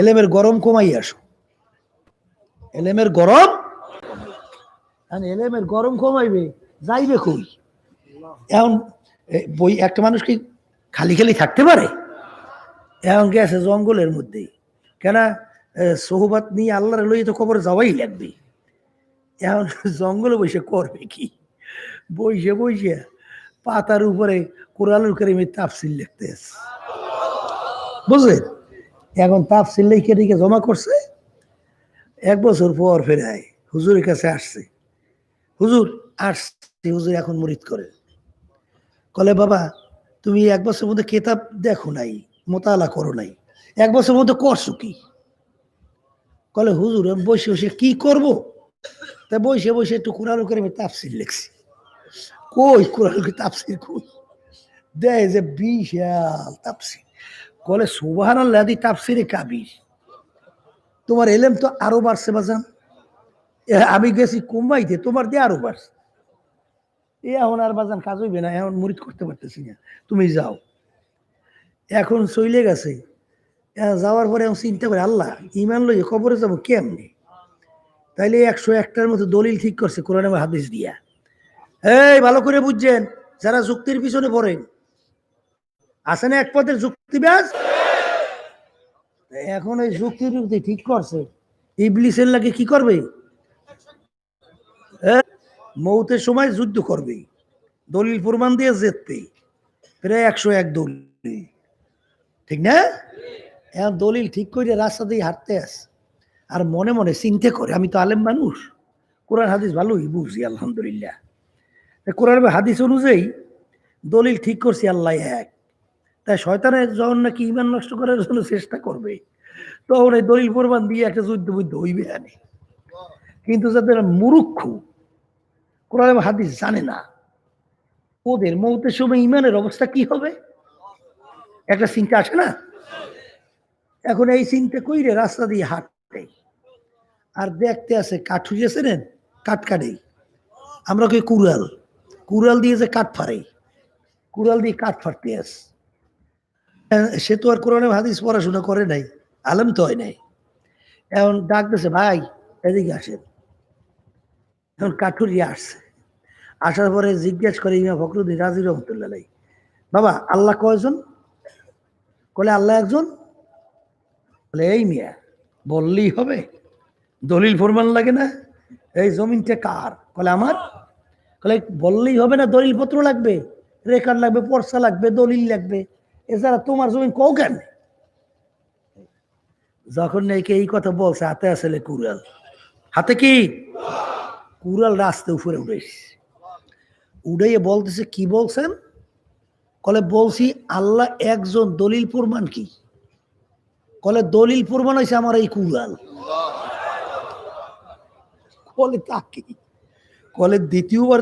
এলেমের গরম কমাই আসো। এলেমের গরম? এলেমের গরম কমাইবে, যাইবে কই? এখন বই, একটা মানুষ কি খালি খালি থাকতে পারে? এখন গেছে জঙ্গলের মধ্যে। কেন? সোহবাত নিয়ে আল্লাহর লইয়ে তো খবর যাওয়াই লাগবে। এখন জঙ্গলে বসে করবে কি? বসে বসে পাতার উপরে কোরআনুল করিমের তাফসিল লিখতে। বুঝলেন? এখন তাফসিল লিখে লিখে জমা করছে, এক বছর পর ফেরায়, হুজুরের কাছে আসছে। হুজুর আসছে, হুজুর এখন মুরিদ করে। কলে, বাবা, তুমি এক বছর মধ্যে কেতাব দেখো নাই, মোতালা করো নাই, এক বছর মধ্যে করছ কি? কলে, হুজুর বসে বসে কি করব? তা বসে বসে একটু কোরআন করে আমি তাফসিল লিখছি। কই কোরআন তাফসির কই? দেয় যে বিশাল তাফসির। কলে সুবাহান আল্লাহ দি তাফসিরে কাবির। তোমার এলেম তো আরও বাড়ছে বাজান। আমি গেছি কুম্বাইতে, তোমার দিয়ে আরও বাড়ছে। এ, এখন আর বাজান কাজ হইবে না, এখন মুরিদ করতে পারতেছি না। তুমি যাও। এখন চলে গেছে। যাওয়ার পরে এখন চিন্তা করে, আল্লাহ ইমান লই খবরে যাব কেমনি? তাইলে একশো একটার মতো দলিল ঠিক করছে কোরআন হাদিস দিয়া। এই, ভালো করে বুঝছেন, যারা যুক্তির পিছনে পড়েন। আছে না এক পদের যুক্তিবাজ? এখন ওই যুক্তি যুক্তি ঠিক করছে। ইবলিসের লাগে কি করবে? মৌতের সময় যুদ্ধ করবে। দলিল প্রমাণ দিয়ে জিতবে। প্রায় একশো এক দলিল। ঠিক না? এখন দলিল ঠিক করে রাস্তা দিয়ে হাঁটতে আস আর মনে মনে চিন্তা করে, আমি তো আলেম মানুষ। কোরআন, হাদিস ভালোই বুঝি, আলহামদুলিল্লাহ। কোরআন হাদিস অনুযায়ী দলিল ঠিক করছি, আল্লাহ এক। তাই শয়তানের যখন নাকি ইমান নষ্ট করার জন্য চেষ্টা করবে? তখন এই দলিল প্রমাণ দিয়ে একটা যুদ্ধ বুদ্ধ হইবে আনে কিন্তু যাদের মুরুক্ষ কোরআন হাদিস জানে না, ওদের মৌতের সময় ইমানের অবস্থা কি হবে? একটা চিন্তা আসে না? এখন এই চিন্তা কইরে রাস্তা দিয়ে হাঁটতে। আর দেখতে আছে আছে নেন কাঠ কাটে। আমরা কই কুড়াল। কুড়াল দিয়ে যে কাঠ ফাড়ে। কুড়াল দিয়ে কাঠ ফাটতে আস সে তো আর কোরআনে হাদিস পড়াশোনা করে নাই, আলম তো হয় নাই। এখন ডাক দিছে ভাই, এদিকে আসেন। এখন কাঠুরি আসছে। আসার পরে জিজ্ঞেস করে ইমা ফখরুদ্দিন, রাজি রহমতুল্লাহ বাবা, আল্লাহ কয়জন? কলে আল্লাহ একজন। বলে, এই মিয়া, বললেই হবে। দলিল ফরমান লাগে না। এই জমিনটা কার? কলে আমার। কলে বললেই হবে না দলিল পত্র লাগবে। রেকর্ড লাগবে পর্সা লাগবে, দলিল লাগবে। এছাড়া তোমার জমিন কও কেন যখন নাকি এই কথা বলছে, হাতে আসলে কুড়াল। হাতে কি? কুড়াল রাস্তে উপরে উঠেছে উড়ে বলতেছে, কি বলছেন? কলে বলছি, আল্লাহ একজন দলিল প্রমাণ কি? কলে দলিল প্রমাণ হয়েছে আমার এই কুড়াল। কলে তাকে কলে দ্বিতীয়বার